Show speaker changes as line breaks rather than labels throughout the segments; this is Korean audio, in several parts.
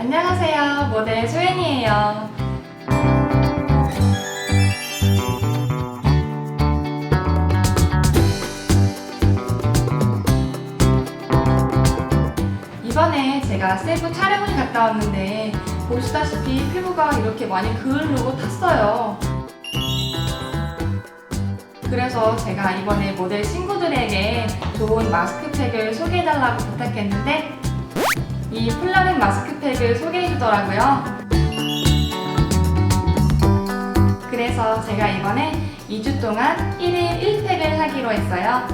안녕하세요. 모델 소연이에요. 이번에 제가 세부 촬영을 갔다 왔는데 보시다시피 피부가 이렇게 많이 그을르고 탔어요. 그래서 제가 이번에 모델 친구들에게 좋은 마스크팩을 소개해달라고 부탁했는데 이 플라링 마스크팩을 소개해주더라고요. 그래서 제가 이번에 2주 동안 1일 1팩을 하기로 했어요.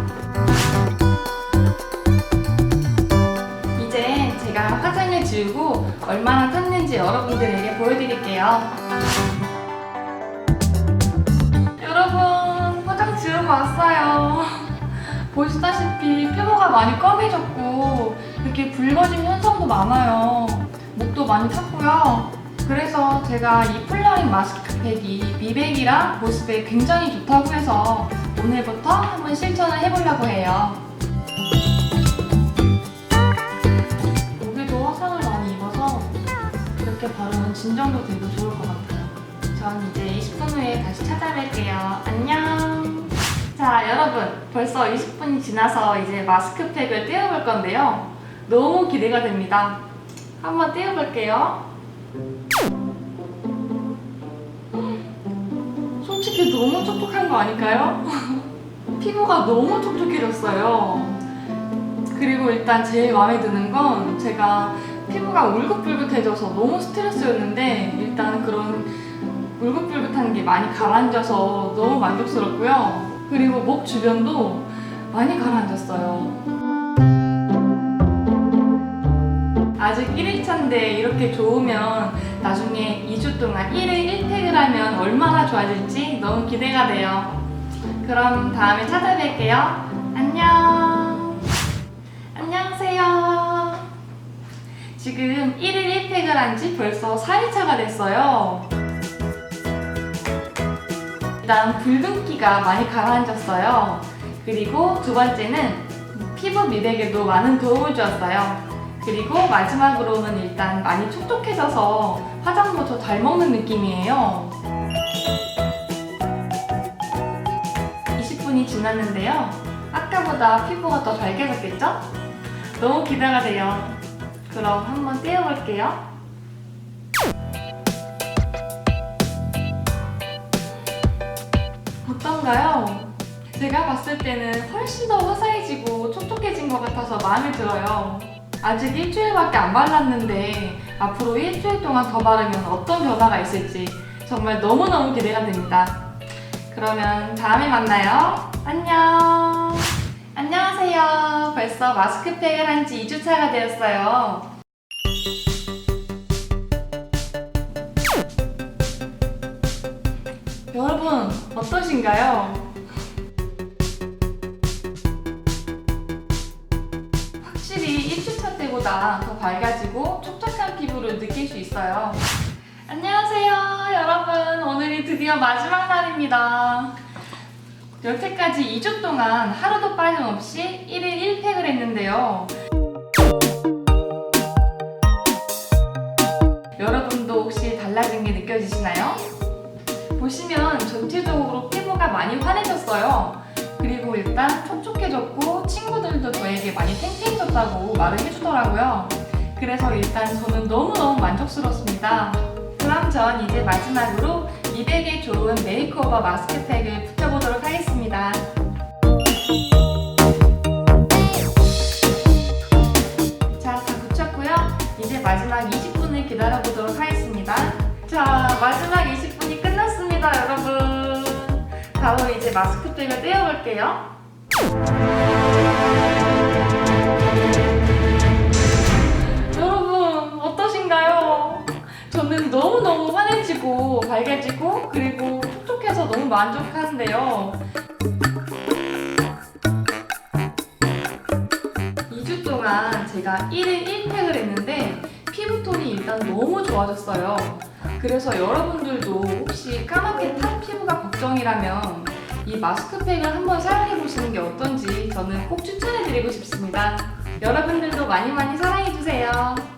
이제 제가 화장을 지우고 얼마나 탔는지 여러분들에게 보여드릴게요. 여러분, 화장 지우고 왔어요. 보시다시피 피부가 많이 검해졌고 이렇게 붉어진 현상도 많아요. 목도 많이 탔고요. 그래서 제가 이 플라링 마스크팩이 미백이랑 보습에 굉장히 좋다고 해서 오늘부터 한번 실천을 해보려고 해요. 여기도 화상을 많이 입어서 이렇게 바르면 진정도 되고 좋을 것 같아요. 전 이제 20분 후에 다시 찾아뵐게요. 안녕! 자, 여러분. 벌써 20분이 지나서 이제 마스크팩을 떼어볼 건데요. 너무 기대가 됩니다. 한번 떼어볼게요. 솔직히 너무 촉촉한 거 아닐까요? 피부가 너무 촉촉해졌어요. 그리고 일단 제일 마음에 드는 건 제가 피부가 울긋불긋해져서 너무 스트레스였는데 일단 그런 울긋불긋한 게 많이 가라앉아서 너무 만족스럽고요. 그리고 목 주변도 많이 가라앉았어요. 아직 1일차인데 이렇게 좋으면 나중에 2주 동안 1일 1팩을 하면 얼마나 좋아질지 너무 기대가 돼요. 그럼 다음에 찾아뵐게요. 안녕. 안녕하세요. 지금 1일 1팩을 한 지 벌써 4일차가 됐어요. 일단 붉은기가 많이 가라앉았어요. 그리고 두 번째는 피부 미백에도 많은 도움을 주었어요. 그리고 마지막으로는 일단 많이 촉촉해져서 화장도 더 잘 먹는 느낌이에요. 20분이 지났는데요. 아까보다 피부가 더 밝아졌겠죠? 너무 기대가 돼요. 그럼 한번 떼어볼게요. 어떤가요? 제가 봤을 때는 훨씬 더 화사해지고 촉촉해진 것 같아서 마음에 들어요. 아직 일주일밖에 안 발랐는데 앞으로 일주일 동안 더 바르면 어떤 변화가 있을지 정말 너무너무 기대가 됩니다. 그러면 다음에 만나요. 안녕. 안녕하세요. 벌써 마스크팩을 한 지 2주차가 되었어요. 여러분, 어떠신가요? 때보다 더 밝아지고 촉촉한 피부를 느낄 수 있어요. 안녕하세요, 여러분. 오늘이 드디어 마지막 날입니다. 여태까지 2주 동안 하루도 빠짐없이 1일 1팩을 했는데요. 여러분도 혹시 달라진 게 느껴지시나요? 보시면 전체적으로 피부가 많이 환해졌어요. 그리고 일단 촉촉해졌고 친구들도 저에게 많이 탱탱해졌다고 말을 해주더라고요. 그래서 일단 저는 너무너무 만족스럽습니다. 그럼 전 이제 마지막으로 미백에 좋은 메이크오버 마스크팩을 붙여보도록 하겠습니다. 자, 다 붙였고요. 이제 마지막 20분을 기다려보도록 하겠습니다. 자, 마지막 20분이 끝났습니다, 여러분. 바로 이제 마스크팩을 떼어볼게요. 너무너무 환해지고 밝아지고 그리고 촉촉해서 너무 만족하는데요. 2주 동안 제가 1일 1팩을 했는데 피부톤이 일단 너무 좋아졌어요. 그래서 여러분들도 혹시 까맣게 탄 피부가 걱정이라면 이 마스크팩을 한번 사용해 보시는 게 어떤지 저는 꼭 추천해 드리고 싶습니다. 여러분들도 많이 많이 사랑해 주세요.